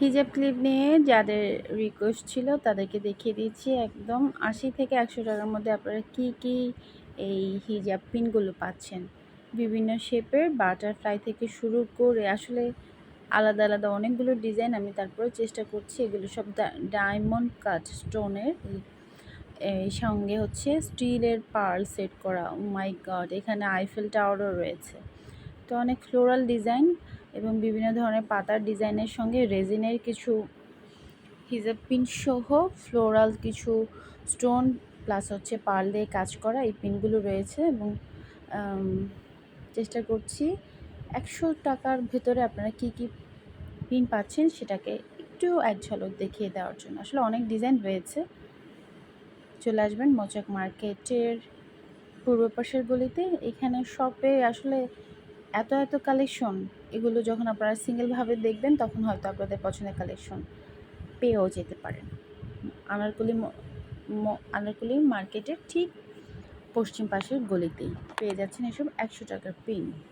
হিজাব ক্লিপ নিয়ে যাদের রিকোয়েস্ট ছিল তাদেরকে দেখিয়ে দিচ্ছি একদম। আশি থেকে একশো টাকার মধ্যে আপনারা কি কি এই হিজাব পিনগুলো পাচ্ছেন? বিভিন্ন শেপের বাটারফ্লাই থেকে শুরু করে আসলে আলাদা আলাদা অনেকগুলো ডিজাইন আমি তারপরে চেষ্টা করছি। এগুলো সব ডায়মন্ড কাট স্টোনের এই সঙ্গে হচ্ছে স্টিলের পার্ল সেট করা। মাই গড এখানে আইফেল টাওয়ারও রয়েছে। তো অনেক ফ্লোরাল ডিজাইন এবং বিভিন্ন ধরনের পাতার ডিজাইনের সঙ্গে রেজিনের কিছু হিজাব পিন সহ ফ্লোরাল কিছু স্টোন প্লাস হচ্ছে পার্ল দিয়ে কাজ করা এই পিনগুলো রয়েছে এবং চেষ্টা করছি একশো টাকার ভেতরে আপনারা কি কি পিন পাচ্ছেন সেটাকে একটু এক ঝলক দেখিয়ে দেওয়ার জন্য। আসলে অনেক ডিজাইন রয়েছে। চলে আসবেন মোচাক মার্কেটের পূর্ব পাশের গলিতে। এখানে শপে আসলে এত এত কালেকশন এগুলো যখন আপনারা সিঙ্গেলভাবে দেখবেন, তখন হয়তো আপনাদের পছন্দের কালেকশন পেয়েও যেতে পারেন। আনারকুলি আনারকুলি মার্কেটের ঠিক পশ্চিম পাশের গলিতেই পেয়ে যাচ্ছেন এসব একশো টাকার পিন